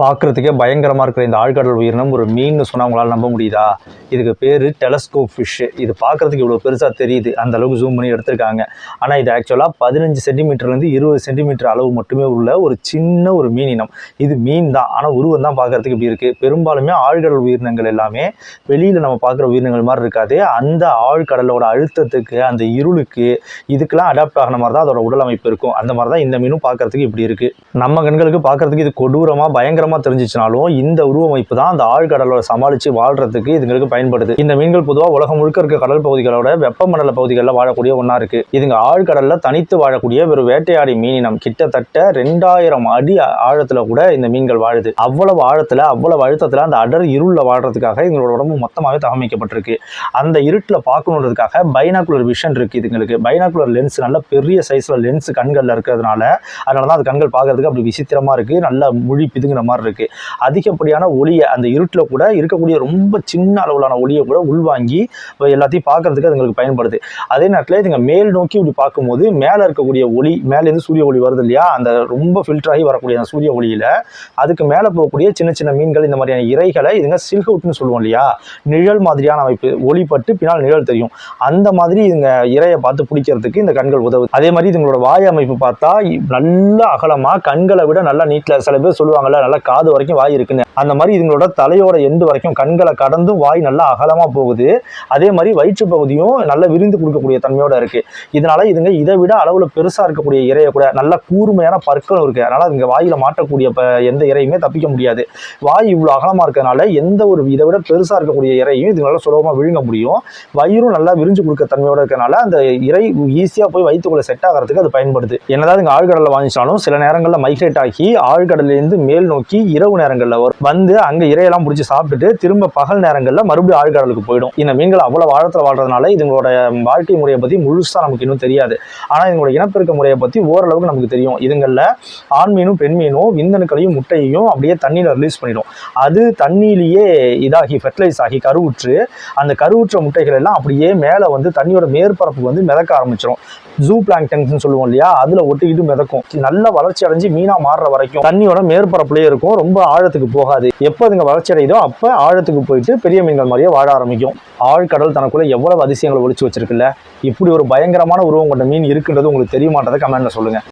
பார்க்குறதுக்கே பயங்கரமாக இருக்கிற இந்த ஆழ்கடல் உயிரினம் ஒரு மீன் சொன்னால் உங்களால் நம்ப முடியுதா? இதுக்கு பேர் டெலஸ்கோப் ஃபிஷ்ஷு இது பார்க்குறதுக்கு இவ்வளோ பெருசாக தெரியுது. அந்த அளவுக்கு ஜூம் பண்ணி எடுத்திருக்காங்க. ஆனால் இது ஆக்சுவலாக பதினஞ்சு சென்டிமீட்டர்லேருந்து இருபது சென்டிமீட்டர் அளவு மட்டுமே உள்ள ஒரு சின்ன ஒரு மீனினம் இது மீன் தான். ஆனால் உருவம் தான் பார்க்குறதுக்கு இப்படி இருக்குது பெரும்பாலுமே ஆழ்கடல் உயிரினங்கள் எல்லாமே வெளியில் நம்ம பார்க்குற உயிரினங்கள் மாதிரி இருக்காது. அந்த ஆழ்கடலோட அழுத்தத்துக்கு அந்த இருளுக்கு இதுக்கெல்லாம் அடாப்ட் ஆகின மாதிரி தான் அதோட உடல் அமைப்பு இருக்கும். அந்த மாதிரி தான் இந்த மீனும் பார்க்குறதுக்கு இப்படி இருக்குது நம்ம கண்களுக்கு பார்க்குறதுக்கு இது கொடூரமாக பயங்கரமாக தெரிஞ்சிச்சுனாலும் இந்த உருவமைப்பு தான் அந்த ஆழ்கடலோட சமாளித்து வாழ்கிறதுக்கு இதுங்களுக்கு பயன்படுது. இந்த மீன்கள் பொதுவாக உலகம் முழுக்க இருக்க கடல் பகுதிகளோட வெப்பமண்டல பகுதிகளில் வாழக்கூடிய ஒன்றா இருக்குது இதுங்க ஆழ்கடலில் தனித்து வாழக்கூடிய ஒரு வேட்டையாடி மீனினம். கிட்டத்தட்ட ரெண்டாயிரம் அடி ஆழத்தில் கூட இந்த மீன்கள் வாழுது. அவ்வளவு ஆழத்தில் அவ்வளவு அழுத்தத்தில் அந்த அடர் இருளில் வாழ்கிறதுக்காக இதுங்களோட உடம்பு மொத்தமாகவே தகமைக்கப்பட்டிருக்கு. அந்த இருட்டில் பார்க்கணுன்றதுக்காக பைனாக்குலர் விஷன் இருக்குது இதுங்களுக்கு. பைனாக்குலர் லென்ஸ் நல்ல பெரிய சைஸில் லென்ஸ் கண்களில் இருக்கிறதுனால அதனால தான் அது கண்கள் பார்க்கறதுக்கு அப்படி விசித்திரமாக இருக்குது நல்லா முழி பிதுங்கிற மாதிரி இருக்குது அதிகப்படியான ஒளியை அந்த இருட்டில் கூட இருக்கக்கூடிய ரொம்ப சின்ன அளவிலான ஒளியை கூட உள்வாங்கி எல்லாத்தையும் பார்க்கறதுக்கு அதுங்களுக்கு பயன்படுது. அதே நேரத்தில் இதுங்க மேல் நோக்கி இப்படி பார்க்கும்போது மேலே இருக்கக்கூடிய ஒளி மேலேருந்து சூரிய ஒளி வருது இல்லையா? அந்த ரொம்ப ஃபில்டர் ஆகி வரக்கூடிய அந்த சூரிய ஒளியில் அதுக்கு மேலே போகக்கூடிய சின்ன சின்ன மீன்கள் இந்த மாதிரியான இறைகளை இதுங்க சில்கவுட்னு சொல்லுவோம் இல்லையா? நிழல் மாதிரியான அமைப்பு ஒளிப்பட்டு பின்னால் நிழல் தெரியும். அந்த மாதிரி இதுங்க இறையை பார்த்து பிடிக்கிறதுக்கு இந்த கண்கள் உதவுது. அதே மாதிரி இதுங்களோட வாய் அமைப்பு பார்த்தா நல்லா நல்ல அகலமாக கண்களை விட நல்லா நீட்டில் சில பேர் சொல்லுவாங்கல்ல நல்லா காது வரைக்கும் வாய் இருக்குன்னு. அந்த மாதிரி இதுங்களோட தலையோட எண்டு வரைக்கும் கண்களை கடந்தும் வாய் நல்லா அகலமாக போகுது. அதே மாதிரி வயிற்று பகுதியும் நல்லா விரிந்து கொடுக்கக்கூடிய தன்மையோட இருக்கு. இதனால இதுங்க இதை விட அளவில் பெருசாக இருக்கக்கூடிய இறையை கூட நல்ல கூர்மையான பற்களும் இருக்கு. அதனால இதுங்க வாயில் மாட்டக்கூடிய ப- எந்த இறையுமே தப்பிக்க முடியாது. வாய் இவ்வளோ அகலமாக இருக்கிறதுனால எந்த ஒரு இதை விட பெருசாக இருக்கக்கூடிய இறையும் இதுங்களால சுலபமாக விழுங்க முடியும். வயிறும் நல்லா விரிஞ்சு கொடுக்க தன்மையோட இருக்கறனால அந்த இறை ஈஸியாக போய் வயிற்றுக்குள்ள செட் ஆகிறதுக்கு அது பயன்படுது. என்னதான் இங்கே ஆழ்கடலில் வாங்கிச்சாலும் சில நேரங்களில் மைக்ரேட் ஆகி ஆழ்கடலேருந்து மேல் நோக்கி இரவு நேரங்களில் வரும். வந்து அங்கே இறையெல்லாம் பிடிச்சி சாப்பிட்டுட்டு திரும்ப பகல் நேரங்களில் மறுபடியும் ஆழ்கடலுக்கு போயிடும். இந்த மீன்கள் அவ்வளோ ஆழத்தில் வாழ்றதுனால இதுங்களோட வாழ்க்கை முறையை பற்றி முழுசாக நமக்கு இன்னும் தெரியாது. ஆனால் இதுங்களோட இனப்பெருக்க முறையை பற்றி ஓரளவுக்கு நமக்கு தெரியும். இதுங்களில் ஆண் மீனும் பெண் மீனும் விந்தணுக்களையும் முட்டையையும் அப்படியே தண்ணியில் ரிலீஸ் பண்ணிடும். அது தண்ணியிலேயே இதாகி ஃபெர்டிலைஸ் ஆகி கருவுற்று அந்த கருவுற்ற முட்டைகள் எல்லாம் அப்படியே மேலே வந்து தண்ணியோட மேற்பரப்பு வந்து மிதக்க ஆரம்பிச்சிடும் ஜூ பிளாங்டன்ஸ்னு சொல்லுவோம் இல்லையா? அதில் ஒட்டிக்கிட்டு மிதக்கும். நல்ல வளர்ச்சி அடைஞ்சு மீனாக மாறுற வரைக்கும் தண்ணியோட மேற்பரப்புலேயே இருக்கும். ரொம்ப ஆழத்துக்கு போகாது. எப்போ அதுங்க வளர்ச்சி அடையுதோ அப்போ ஆழத்துக்கு போயிட்டு பெரிய மீன்கள் மாதிரியே வாழ ஆரம்பிக்கும். ஆழ்கடல் தனக்குள்ள எவ்வளவு அதிசயங்களை ஒழிச்சு வச்சிருக்குல்ல? இப்படி ஒரு பயங்கரமான உருவம் கொண்ட மீன் இருக்குன்றது உங்களுக்கு தெரியுமான்றதை கமெண்ட்ல சொல்லுங்க.